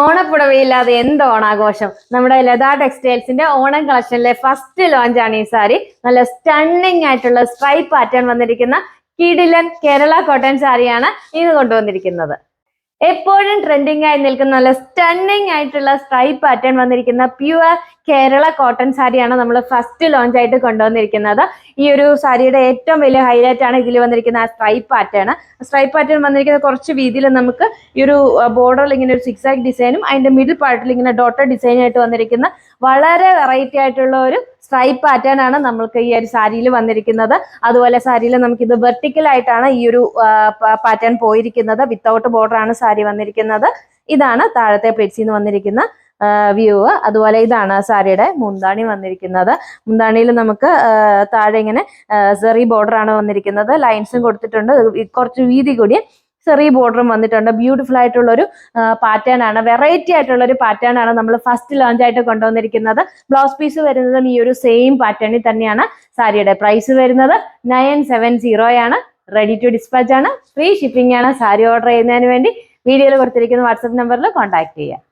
ഓണപ്പുടവയില്ലാതെ എന്ത് ഓണാഘോഷം. നമ്മുടെ ലതാ ടെക്സ്റ്റൈൽസിന്റെ ഓണം കളക്ഷനിലെ ഫസ്റ്റ് ലോഞ്ച് ആണ് ഈ സാരി. നല്ല സ്റ്റണ്ണിങ് ആയിട്ടുള്ള സ്ട്രൈപ്പ് പാറ്റേൺ വന്നിരിക്കുന്ന കിടിലൻ കേരള കോട്ടൺ സാരിയാണ് ഇന്ന് കൊണ്ടുവന്നിരിക്കുന്നത്. എപ്പോഴും ട്രെൻഡിങ് ആയി നിൽക്കുന്ന നല്ല സ്റ്റണ്ണിങ് ആയിട്ടുള്ള സ്ട്രൈപ്പ് പാറ്റേൺ വന്നിരിക്കുന്ന പ്യുവർ കേരള കോട്ടൺ സാരിയാണ് നമ്മൾ ഫസ്റ്റ് ലോഞ്ച് ആയിട്ട് കൊണ്ടുവന്നിരിക്കുന്നത്. ഈ ഒരു സാരിയുടെ ഏറ്റവും വലിയ ഹൈലൈറ്റ് ആണ് ഇതിൽ വന്നിരിക്കുന്ന ആ സ്ട്രൈപ്പ് പാറ്റേൺ സ്ട്രൈപ്പ് പാറ്റേൺ വന്നിരിക്കുന്ന കുറച്ച് വീതിയിൽ നമുക്ക് ഈ ഒരു ബോർഡറിൽ ഇങ്ങനെ ഒരു സിക്സാക് ഡിസൈനും അതിന്റെ മിഡിൽ പാർട്ടിൽ ഇങ്ങനെ ഡോട്ടർ ഡിസൈൻ ആയിട്ട് വന്നിരിക്കുന്ന വളരെ വെറൈറ്റി ആയിട്ടുള്ള ഒരു സ്ട്രൈപ്പ് പാറ്റേൺ ആണ് നമ്മൾക്ക് ഈ ഒരു സാരിയിൽ വന്നിരിക്കുന്നത്. അതുപോലെ സാരിയിൽ നമുക്ക് ഇത് വെർട്ടിക്കൽ ആയിട്ടാണ് ഈ ഒരു പാറ്റേൺ പോയിരിക്കുന്നത്. വിത്തൗട്ട് ബോർഡർ ആണ് സാരി വന്നിരിക്കുന്നത്. ഇതാണ് താഴത്തെ പ്ലേറ്റ്സിൽ നിന്ന് വന്നിരിക്കുന്ന വ്യൂ അതുപോലെ ഇതാണ് സാരിയുടെ മുന്താണി വന്നിരിക്കുന്നത്. മുന്താണിയിൽ നമുക്ക് താഴെ ഇങ്ങനെ സെറി ബോർഡർ ആണ് വന്നിരിക്കുന്നത്. ലൈൻസും കൊടുത്തിട്ടുണ്ട്. കുറച്ച് വീതി കൂടിയ ചെറിയ ബോർഡറും വന്നിട്ടുണ്ട്. ബ്യൂട്ടിഫുൾ ആയിട്ടുള്ള ഒരു പാറ്റേൺ ആണ്. വെറൈറ്റി ആയിട്ടുള്ള ഒരു പാറ്റേൺ ആണ് നമ്മൾ ഫസ്റ്റ് ലോഞ്ച് ആയിട്ട് കൊണ്ടുവന്നിരിക്കുന്നത്. ബ്ലൗസ് പീസ് വരുന്നതും ഈ ഒരു സെയിം പാറ്റേണിൽ തന്നെയാണ് സാരിയുടെ പ്രൈസ് വരുന്നത്. നയൻ സെവൻ സീറോ ആണ്. റെഡി ടു ഡിസ്പാച്ച് ആണ്. ഫ്രീ ഷിപ്പിംഗ് ആണ് സാരി ഓർഡർ ചെയ്യുന്നതിന് വേണ്ടി. വീഡിയോയിൽ കൊടുത്തിരിക്കുന്ന വാട്സപ്പ് നമ്പറിൽ കോൺടാക്ട് ചെയ്യുക